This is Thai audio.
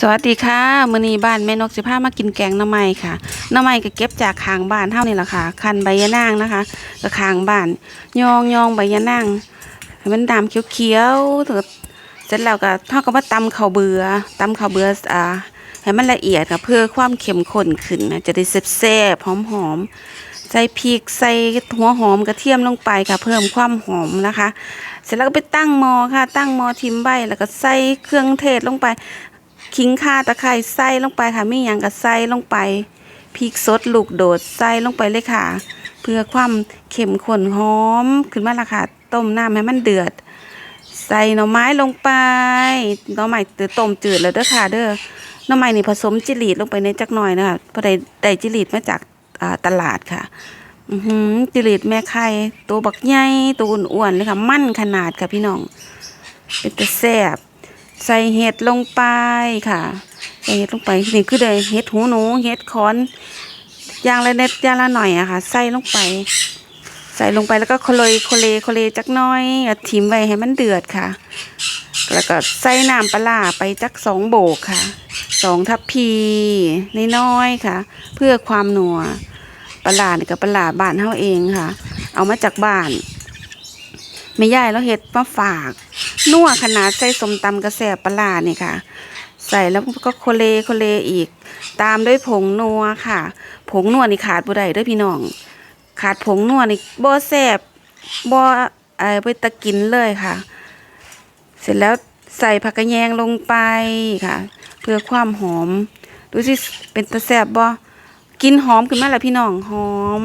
สวัสดีค่ะมื้อนี้บ้านแม่นกสิพามากินแกงหน่อไม้ค่ะหน่อไม้ก็เก็บจากข้างบ้านเฮานี่แหละค่ะ คันใบยะนางนะคะก็ข้างบ้านยองยองใบยะนางให้มันดำเขียวๆเถิดเสร็จแล้วก็เฮาก็มาตำข้าวเบือตำข้าวเบืออ่าให้มันละเอียดค่ะเพื่อความเข้มข้นขึ้นนะจะได้แซ่บๆหอมๆใส่พริกใส่หัวหอมกระเทียมลงไปค่ะ เพิ่มความหอมนะคะ เสร็จแล้วก็ไปตั้งหม้อค่ะ ตั้งหม้อทิมใบแล้วก็ใส่เครื่องเทศลงไป ขิงข่าตะไคร้ใส่ลงไปค่ะไมีหยังก็ใส่ลงไปพริกสดลูกโดดใส่ลงไปเลยค่ะ เพื่อความเข้มข้นหอมขึ้นมาละค่ะ ต้มน้ำให้มันเดือด ใส่หน่อไม้ลงไปหน่อไม้ต้มจืดแล้วเด้อค่ะ เด้อหน่อไม้นี่ผสมจิลีดลงไปในจักหน่อยนะคะเพราะได้ได้จิลีดมาจากตลาดค่ะอืจิลีดแม่ไข่ตัวบักใหญ่ตัวอ้วนๆเลยค่ะ มั่นขนาดค่ะพี่น้องเป็นตะแซ่บ ใส่เห็ดลงไปค่ะ ใส่เห็ดลงไปนี่คือได้เห็ดหูหนูเห็ดคอนอย่างละเน็ดย่างละหน่อยอะค่ะ ใส่ลงไป ใส่ลงไปแล้วก็โคเลยโคเลโคเลจักน้อยทิมไว้ให้มันเดือดค่ะ แล้วก็ใส่น้ำปลาไปจักสองโบกค่ะสองทัพพีน้อยๆค่ะ เพื่อความนัวปลาร้านี่กับปลาร้าบ้านเฮาเองค่ะ เอามาจากบ้านไม่ย่ายแล้วเห็ดมาฝาก นัวขนาดใส่สมตำกระแสบปลาร้านี่ยค่ะ ใส่แล้วก็โคเลโคเลอีก ตามด้วยผงนัวค่ะ ผงนัวนี่ขาดบ่ได้ด้วยพี่น้อง ขาดผงนัวนี่บ่แซ่บบ่เอ่อไปตะกินเลยค่ะ เสร็จแล้วใส่ผักกระแยงลงไปค่ะ เพื่อความหอม ดูสิเป็นตะแซ่บบ่กินหอมขึ้นมาแล้วพี่น้องหอม